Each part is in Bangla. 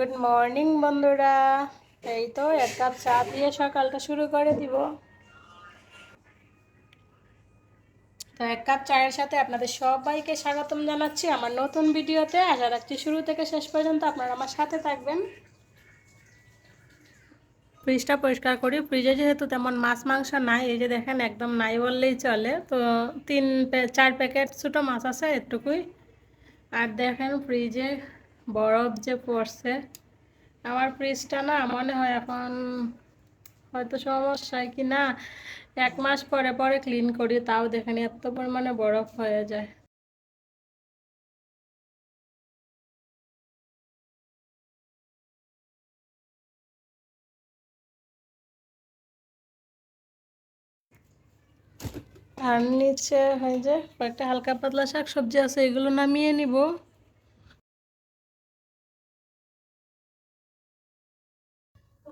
গুড মর্নিং বন্ধুরা। এই তো, এক কাপ চা দিয়ে সকালটা শুরু করে দিব। তো এক কাপ চায়ের সাথে আপনাদের সবাইকে স্বাগতম জানাচ্ছি আমার নতুন ভিডিওতে। আশা রাখছি শুরু থেকে শেষ পর্যন্ত আপনারা আমার সাথে থাকবেন। ফ্রিজটা পরিষ্কার করি। ফ্রিজে যেহেতু তেমন মাছ মাংস নাই, এই যে দেখেন একদম নাই বললেই চলে। তো তিন চার প্যাকেট ছোটো মাছ আছে এটুকুই। আর দেখেন ফ্রিজে বরফ যে পড়ছে। আমার ফ্রিজটা না মনে হয় এখন হয়তো সমস্যা কি না, এক মাস পরে পরে ক্লিন করি, তাও দেখেন এত পরিমাণে বরফ হয়ে যায়। আর নিচে হয় যে কয়েকটা হালকা পাতলা শাক সবজি আছে, এগুলো নামিয়ে নিব।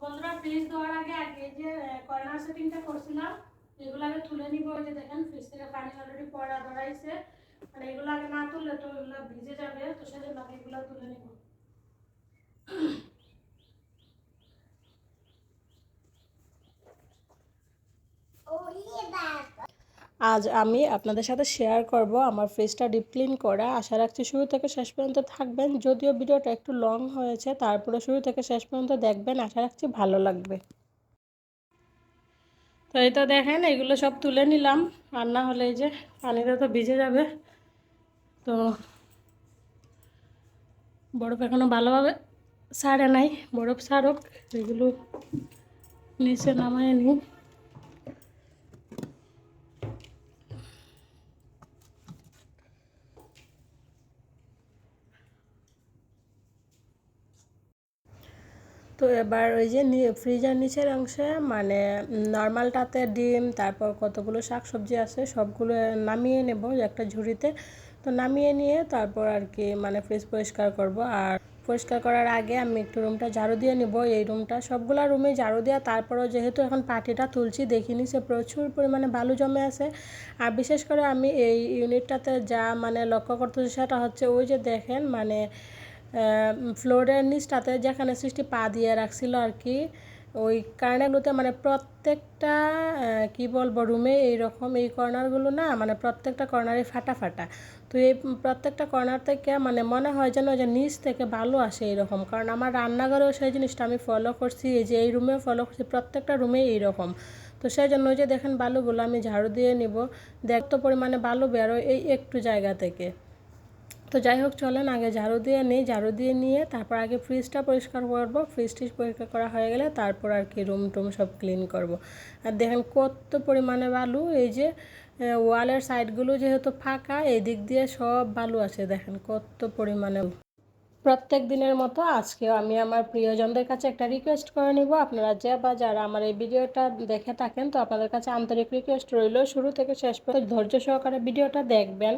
বন্ধুরা ফ্রিজ দেওয়ার আগে আগে যে কর্নার সেটিংটা করছিলাম, এগুলো আগে তুলে নিব ওই যে দেখেন ফ্রিজ থেকে পানি অলরেডি পড়া, ধরাইছে। মানে এগুলো আগে না তুললে তো এগুলো ভিজে যাবে, তো সেজন্য আগে এগুলো তুলে নিব। আজ আমি আপনাদের সাথে শেয়ার করব আমার ফ্রিজটা ডিপ ক্লিন করা। আশা রাখছি শুরু থেকে শেষ পর্যন্ত থাকবেন। যদিও ভিডিওটা একটু লং হয়েছে, তারপরে শুরু থেকে শেষ পর্যন্ত দেখবেন। আশা রাখছি ভালো লাগবে। তো এই তো দেখেন, এগুলো সব তুলে নিলাম। আর না হলে এই যে পানিতে তো ভিজে যাবে। তো বরফ এখনও ভালোভাবে ছাড়ে নাই। বরফ ছাড়ুক, এগুলো নিচে নামায় নিই। তো এবার ওই যে ফ্রিজার নিচের অংশে মানে নর্মালটাতে ডিম, তারপর কতগুলো শাক সবজি আছে সবগুলো নামিয়ে নেব একটা ঝুড়িতে। তো নামিয়ে নিয়ে তারপর আর কি মানে ফ্রিজ পরিষ্কার করব। আর পরিষ্কার করার আগে আমি একটু রুমটা ঝাড়ু দিয়ে নিব। এই রুমটা সবগুলো রুমে ঝাড়ু দেওয়া, তারপরও যেহেতু এখন পাটিটা তুলছি, দেখিনি সে প্রচুর পরিমাণে বালু জমে আছে। আর বিশেষ করে আমি এই ইউনিটটাতে যা মানে লক্ষ্য করতেছি সেটা হচ্ছে ওই যে দেখেন মানে ফ্লোরের নিচটাতে যেখানে সৃষ্টি পা দিয়ে রাখছিল আর কি, ওই কারণেগুলোতে মানে প্রত্যেকটা কি বলব রুমে এইরকম এই কর্নারগুলো না মানে প্রত্যেকটা কর্নারে ফাটা ফাটা। তো এই প্রত্যেকটা কর্নার থেকে মানে মনে হয় যেন যে নিচ থেকে ভালো আসে এইরকম, কারণ আমার রান্নাঘরেও সেই জিনিসটা আমি ফলো করছি, এই যে এই রুমেও ফলো করছি, প্রত্যেকটা রুমেই এইরকম। তো সেই জন্য যে দেখেন বালুগুলো আমি ঝাড়ু দিয়ে নিব, দেখতো পরিমাণে বালু বেরোয় এই একটু জায়গা থেকে। তো যাই হোক, চলেন আগে ঝাড়ু দিয়ে নিই। ঝাড়ু দিয়ে নিয়ে তারপর আগে ফ্রিজটা পরিষ্কার করব। ফ্রিজ টিজ পরিষ্কার করা হয়ে গেলে তারপর আর কি রুম টুম সব ক্লিন করব। আর দেখেন কত পরিমাণে বালু। এই যে ওয়ালের সাইডগুলো যেহেতু ফাঁকা, এই দিক দিয়ে সব বালু আছে। দেখেন কত পরিমাণে। প্রত্যেক দিনের মতো আজকেও আমি আমার প্রিয়জনদের কাছে একটা রিকোয়েস্ট করে নিব। আপনারা যে বা যারা আমার এই ভিডিওটা দেখে থাকেন, তো আপনাদের কাছে আন্তরিক রিকোয়েস্ট রইল। শুরু থেকে শেষ পর্যন্ত ধৈর্য সহকারে ভিডিওটা দেখবেন।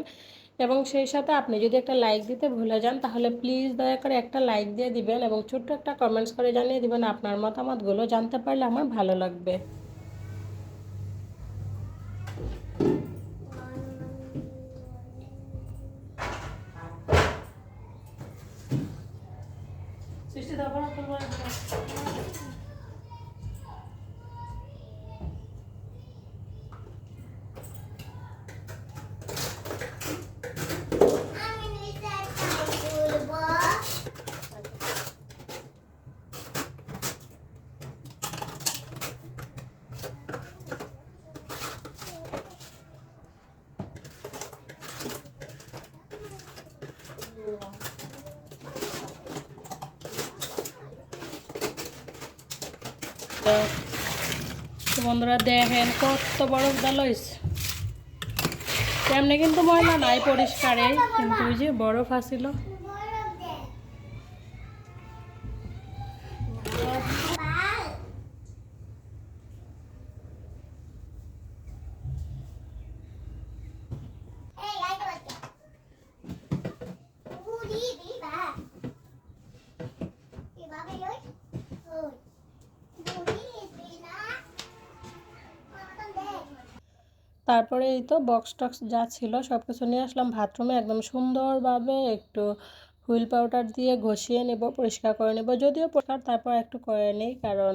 এবং সেই সাথে আপনি যদি একটা লাইক দিতে ভুলে যান, তাহলে প্লিজ দয়া করে একটা লাইক দিয়ে দিবেন এবং ছোট্ট একটা কমেন্টস করে জানিয়ে দিবেন আপনার মতামতগুলো জানতে পারলে আমার ভালো লাগবে সৃষ্টি তারপর তো বন্ধুরা দেখেন কত বড় ডাল হয়েছে তেমনি কিন্তু ময়লা নাই পরিষ্কারে, কিন্তু ওই যে বরফ আসিল তারপরে এই তো বক্স টক্স যা ছিল সব কিছু নিয়ে আসলাম বাথরুমে একদম সুন্দরভাবে একটু হুইল পাউডার দিয়ে ঘষিয়ে নেব, পরিষ্কার করে নেব। যদিও পরিষ্কার, তারপর একটু করে নিই কারণ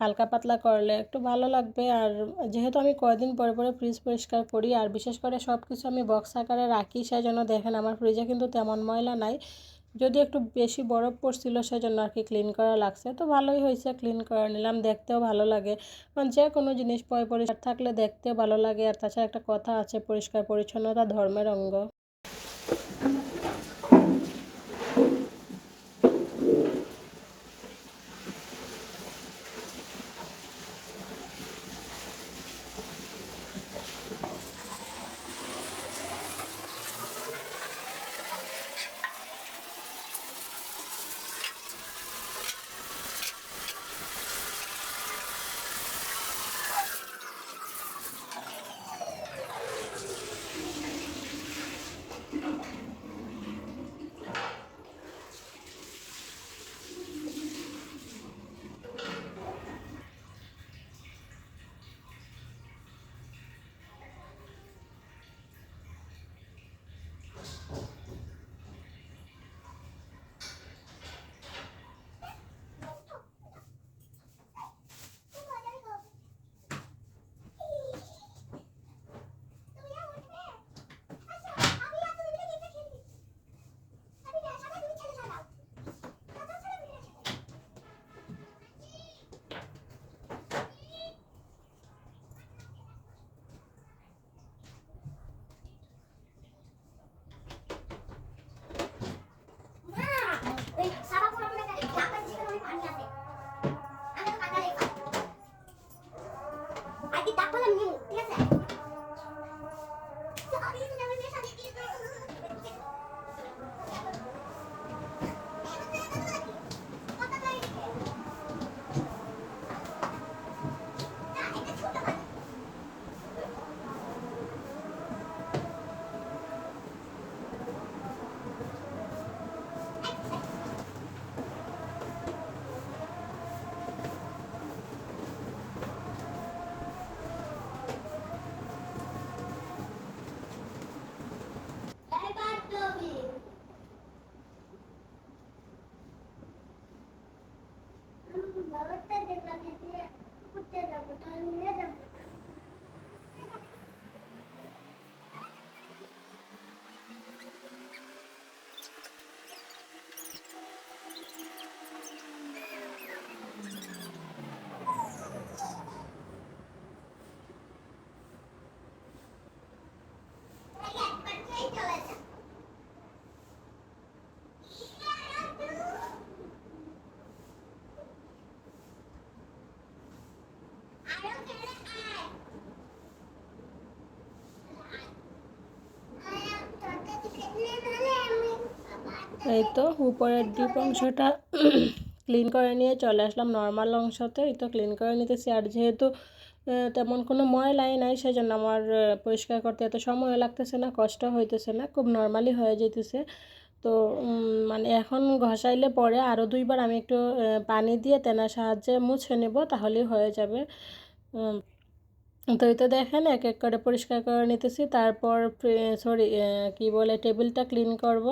হালকা পাতলা করলে একটু ভালো লাগবে। আর যেহেতু আমি কয়েকদিন পরে পরে ফ্রিজ পরিষ্কার করি, আর বিশেষ করে সব কিছু আমি বক্স আকারে রাখি, সেজন্য দেখেন আমার ফ্রিজে কিন্তু তেমন ময়লা নাই। যদি একটু বেশি বরফ পড়ছিল সেজন্য আর কি ক্লিন করা লাগছে। তো ভালোই হয়েছে ক্লিন করে নিলাম, দেখতেও ভালো লাগে। মানে যে কোনো জিনিস পয় পরিষ্কার থাকলে দেখতেও ভালো লাগে। আর তাছাড়া একটা কথা আছে পরিষ্কার পরিচ্ছন্নতা ধর্মের অঙ্গ। এই তো উপরের ডিপ অংশটা ক্লিন করে নিয়ে চলে আসলাম নর্মাল অংশতে। এই তো ক্লিন করে নিতেছি। আর যেহেতু তেমন কোনো ময়লাই নাই, সেজন্য আমার পরিষ্কার করতে এত সময় লাগতেছে না, কষ্ট হইতেছে না, খুব নর্মালি হয়ে যেতেছে। তো মানে এখন ঘষাইলে পরে আরও দুইবার আমি একটু পানি দিয়ে তেনার সাহায্যে মুছে নেব, তাহলেই হয়ে যাবে। তো এই তো দেখেন এক এক করে পরিষ্কার করে নিতেছি। তারপর সরি কি বলে, টেবিলটা ক্লিন করব।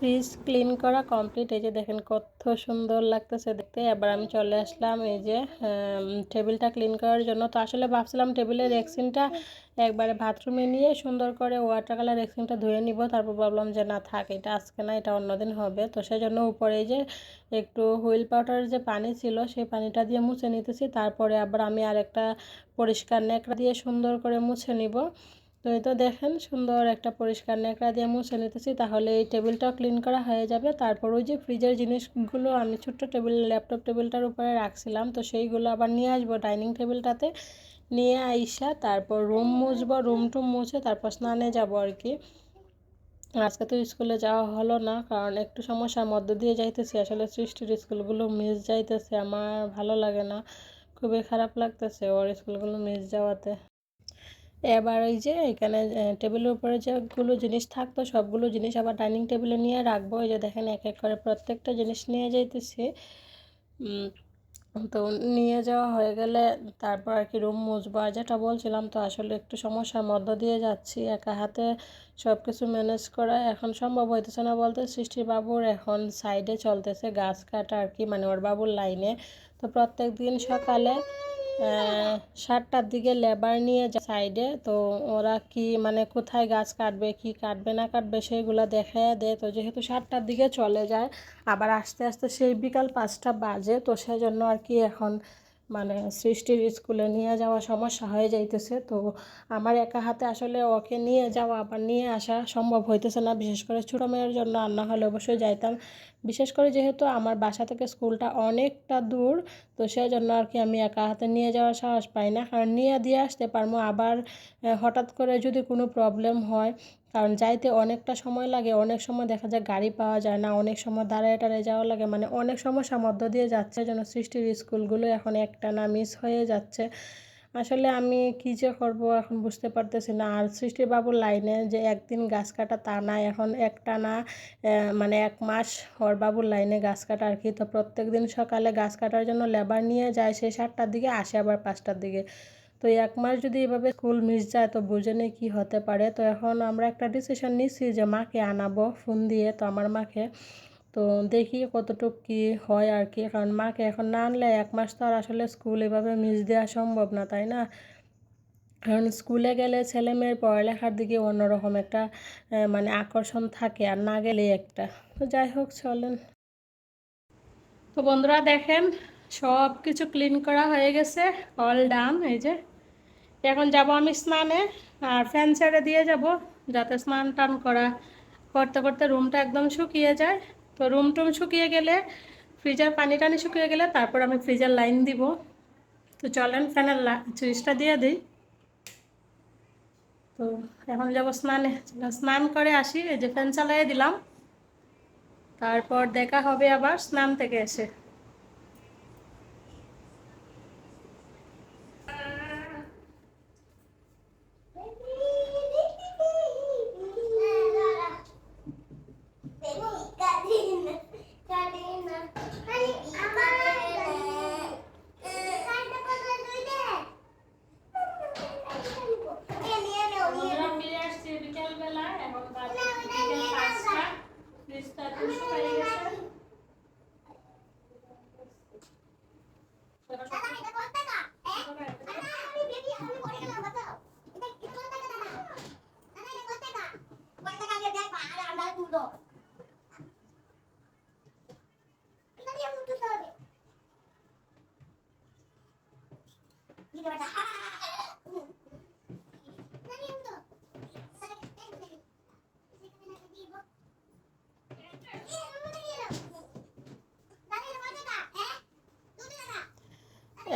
ফ্রিজ ক্লিন করা কমপ্লিট। এই যে দেখেন কত সুন্দর লাগতেছে দেখতে। এবার আমি চলে আসলাম এই যে টেবিলটা ক্লিন করার জন্য। তো আসলে ভাবছিলাম টেবিলের রেক্সিনটা একবারে বাথরুমে নিয়ে সুন্দর করে ওয়াটার কালার রেক্সিনটা ধুয়ে নিব। তারপর ভাবলাম যে না থাক, এটা আজকে না, এটা অন্যদিন হবে। তো সেই জন্য উপরে যে একটু হুইল পাউডারের যে পানি ছিল, সেই পানিটা দিয়ে মুছে নিতেছি। তারপরে আবার আমি আরেকটা পরিষ্কার ন্যাকড়া দিয়ে সুন্দর করে মুছে নিব। তো এই তো দেখেন সুন্দর একটা পরিষ্কার ন্যাকড়া দিয়ে মুছে নিতেছি, তাহলে এই টেবিলটাও ক্লিন করা হয়ে যাবে। তারপর ওই যে ফ্রিজের জিনিসগুলো আমি ছোট্ট টেবিল ল্যাপটপ টেবিলটার উপরে রাখছিলাম, তো সেইগুলো আবার নিয়ে আসব ডাইনিং টেবিলটাতে নিয়ে আইসা তারপর রুম মুছবো রুম টুম মুছে তারপর স্নানে যাব আর কি। আজকে তো স্কুলে যাওয়া হলো না, কারণ একটু সমস্যার মধ্য দিয়ে যাইতেছি। আসলে সৃষ্টির স্কুলগুলো মিস যাইতেছে, আমার ভালো লাগে না। খুবই খারাপ লাগতেছে ওর স্কুলগুলো মিস যাওয়াতে। এবার ওই যে এখানে টেবিলের উপরে যেগুলো জিনিস থাকতো, সবগুলো জিনিস আবার ডাইনিং টেবিলে নিয়ে রাখব। এই যে দেখেন, এক এক করে প্রত্যেকটা জিনিস নিয়ে যাইতেছি। তো নিয়ে যাওয়া হয়ে গেলে তারপর আর কি রুম মুছবো। আর যেটা বলছিলাম তো, আসলে একটু সমস্যার মধ্য দিয়ে যাচ্ছি। একা হাতে সব কিছু ম্যানেজ করা এখন সম্ভব হইতেছে না বলতে। সৃষ্টির বাবুর এখন সাইডে চলতেছে গাছ কাটা আর কি মানে ওর বাবুর লাইনে তো প্রত্যেক দিন সকালে সাতটার দিকে লেবার নিয়ে যায় সাইডে। তো ওরা কি মানে কোথায় গাছ কাটবে, কি কাটবে, না কাটবে সেগুলো দেখে দেয়। তো যেহেতু সাতটার দিকে চলে যায়, আবার আস্তে আস্তে সেই বিকাল পাঁচটা বাজে। তো সেজন্য আর কি এখন মানে সৃষ্টির স্কুলে নিয়ে যাওয়া সমস্যা হয়ে যাইতেছে। তো আমার একা হাতে আসলে ওকে নিয়ে যাওয়া আবার নিয়ে আসা সম্ভব হইতেছে না। বিশেষ করে ছোটো মেয়ের জন্য আর না হলে অবশ্যই যাইতাম। বিশেষ করে যেহেতু আমার বাসা থেকে স্কুলটা অনেকটা দূর, তো সেই জন্য আর কি আমি একা হাতে নিয়ে যাওয়ার সাহস পাই না। কারণ নিয়ে দিয়ে আসতে পারব, আবার হঠাৎ করে যদি কোনো প্রবলেম হয়, কারণ যাইতে অনেকটা সময় লাগে, অনেক সময় দেখা যায় গাড়ি পাওয়া যায় না, অনেক সময় দাঁড়ায় টাড়ায় যাওয়া লাগে মানে অনেক সমস্যার মধ্য দিয়ে যাচ্ছে, যেন সৃষ্টির স্কুলগুলো এখন একটা না মিস হয়ে যাচ্ছে। আসলে আমি কী যে করব এখন বুঝতে পারতেছি না। আর সৃষ্টির বাবুর লাইনে যে একদিন গাছ কাটা তা না, এখন একটা না মানে এক মাস ওর বাবুর লাইনে গাছ কাটা আর কি। তো প্রত্যেক দিন সকালে গাছ কাটার জন্য লেবার নিয়ে যায় সে সাতটার দিকে আসে আবার পাঁচটার দিকে। তো এক মাস যদি এভাবে স্কুল মিস যায়, তো বুঝে নেই কী হতে পারে। তো এখন আমরা একটা ডিসিশন নিচ্ছি যে মাকে আনাবো, ফোন দিয়ে। তো আমার মাকে তো দেখি কতটুকু কী হয় আর কি। কারণ মাকে এখন না আনলে এক মাস তো আর আসলে স্কুল এভাবে মিস দেওয়া সম্ভব না, তাই না? কারণ স্কুলে গেলে ছেলে মেয়ের পড়ালেখার দিকে অন্যরকম একটা মানে আকর্ষণ থাকে আর না গেলে একটা। তো যাই হোক, চলেন। তো বন্ধুরা দেখেন, সব কিছু ক্লিন করা হয়ে গেছে অল ডান এই যে। এখন যাব আমি স্নানে আর ফ্যান ছেড়ে দিয়ে যাব, যাতে স্নান টান করা করতে করতে রুমটা একদম শুকিয়ে যায়। তো রুম টুম শুকিয়ে গেলে ফ্রিজার পানি টানি শুকিয়ে গেলে তারপর আমি ফ্রিজার লাইন দিব। তো চলেন ফ্যানের সুইচটা দিয়ে দিই। তো এখন যাব স্নানে, স্নান করে আসি, এই যে ফ্যান চালাই দিলাম। তারপর দেখা হবে আবার স্নান থেকে এসে বন্ধুরা ফিরে আসছি বিকেলবেলা এখন বাজে বিকেল পাঁচটা ফ্রিজটা একটু শুকিয়ে গেছে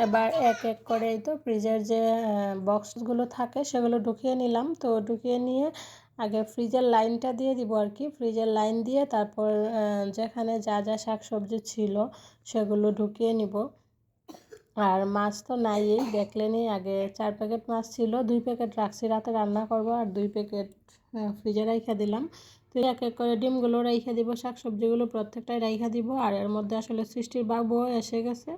এবার এক এক করে তো ফ্রিজের যে বক্সগুলো থাকে সেগুলো ঢুকিয়ে নিলাম। তো ঢুকিয়ে নিয়ে আগে ফ্রিজের লাইনটা দিয়ে দিব আর কি। ফ্রিজের লাইন দিয়ে তারপর যেখানে যা যা শাক সবজি ছিল সেগুলো ঢুকিয়ে নিব। আর মাছ তো নাই, এই দেখলেনই আগে চার প্যাকেট মাছ ছিল, দুই প্যাকেট রাখছি, রাতে রান্না করব আর দুই প্যাকেট ফ্রিজে রাইখা দিলাম। তো এক এক করে ডিমগুলো রাইখা দিব শাক সবজিগুলো প্রত্যেকটাই রাইখা দিব, আর এর মধ্যে আসলে সৃষ্টির বাবুও এসে গেছে।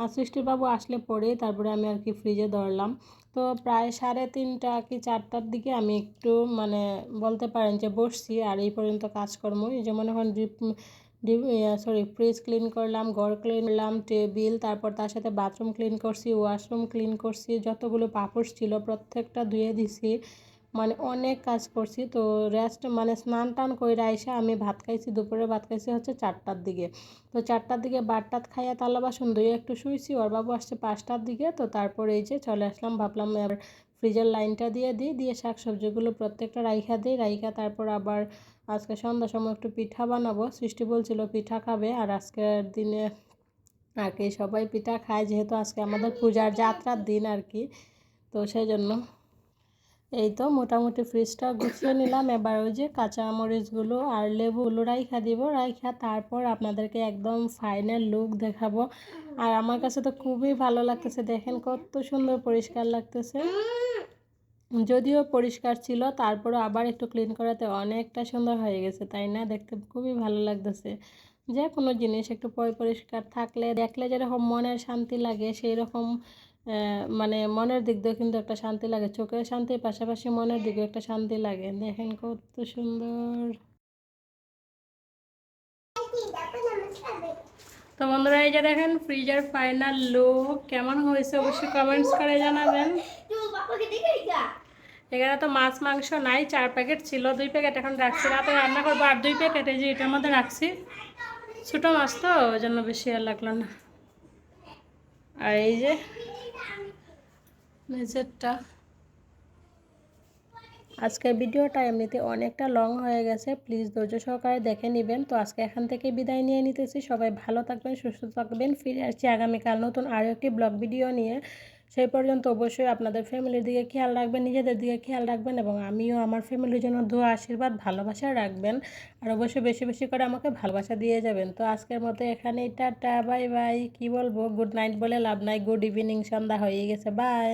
আর সৃষ্টির বাবু আসলে পরেই তারপরে আমি আর কি ফ্রিজে ধরলাম। তো প্রায় সাড়ে তিনটা কি চারটার দিকে আমি একটু মানে বলতে পারেন যে বসছি, আর এই পর্যন্ত কাজকর্ম, এই যে মনে ডিপ সরি ফ্রিজ ক্লিন করলাম, ঘর ক্লিন করলাম টেবিল তারপর তার সাথে বাথরুম ক্লিন করছি ওয়াশরুম ক্লিন করছি, যতগুলো পাপড় ছিল প্রত্যেকটা ধুয়ে দিছি মানে অনেক কাজ করছি, তো রেস্ট মানে স্নান টান করে আইসা আমি ভাত খাইছি, দুপুরে ভাত খাইছি হচ্ছে চারটার দিকে, তো চারটার দিকে বাট টাত খাইয়া তালা বাসন ধুয়ে একটু শুয়েছি ওর বাবু আসছে পাঁচটার দিকে, তো তারপর এই যে চলে আসলাম, ভাবলাম এবার ফ্রিজের লাইনটা দিয়ে দিই, দিয়ে শাক সবজিগুলো প্রত্যেকটা রাইখা দিই, রাইখা তারপর আবার আজকে সন্ধ্যার সময় একটু পিঠা বানাবো। সৃষ্টি বলছিল পিঠা খাবে আর আজকের দিনে আর কি সবাই পিঠা খায়, যেহেতু আজকে আমাদের পূজার যাত্রার দিন আর কি। তো সেই জন্য এই তো মোটামুটি ফ্রিজটা গুছিয়ে নিলাম। এবার ওই যে কাঁচা মরিচগুলো আর লেবুগুলো রাইখা দিব, রাইখা তারপর আপনাদেরকে একদম ফাইনাল লুক দেখাবো। আর আমার কাছে তো খুবই ভালো লাগতেছে, দেখেন কত সুন্দর পরিষ্কার লাগতেছে। যদিও পরিষ্কার ছিল, তারপরও আবার একটু ক্লিন করাতে অনেকটা সুন্দর হয়ে গেছে, তাই না? দেখতে খুবই ভালো লাগতেছে। যে কোনো জিনিস একটু পরিষ্কার থাকলে দেখলে যেরকম মনের শান্তি লাগে সেই রকম মানে মনের দিক দিয়েও কিন্তু একটা শান্তি লাগে, চোখের শান্তির পাশাপাশি মনের দিকেও একটা শান্তি লাগে। দেখেন কত সুন্দর। তো বন্ধুরা, এই যে দেখেন ফ্রিজের ফাইনাল লুক কেমন হয়েছে অবশ্যই কমেন্টস করে জানাবেন। এখানে তো মাছ, মাংস নাই, চার প্যাকেট ছিল, দুই প্যাকেট এখন রাখছি। রাতে রান্না করব আর দুই প্যাকেট এই যে এটার মধ্যে রাখছি। ছোটো মাছ তো, ওই জন্য বেশি আর লাগল না। আর এই যে নিজেরটা। আজকের ভিডিওটা এমনিতে অনেকটা লং হয়ে গেছে, প্লিজ ধৈর্য সহকারে দেখে নেবেন। তো আজকে এখান থেকে বিদায় নিয়ে নিতেছি। সবাই ভালো থাকবেন, সুস্থ থাকবেন। ফিরে আসছি আগামীকাল নতুন আরও একটি ব্লগ ভিডিও নিয়ে। সেই পর্যন্ত অবশ্যই আপনাদের ফ্যামিলির দিকে খেয়াল রাখবেন, নিজেদের দিকে খেয়াল রাখবেন এবং আমিও আমার ফ্যামিলির জন্য দোয়া, আশীর্বাদ, ভালোবাসা রাখবেন। আর অবশ্যই বেশি বেশি করে আমাকে ভালোবাসা দিয়ে যাবেন। তো আজকের মতো এখানেই, টাটা, বাই বাই। কী বলব? গুড নাইট বলে লাভ নাই। গুড ইভিনিং, সন্ধ্যা হয়ে গেছে। বাই।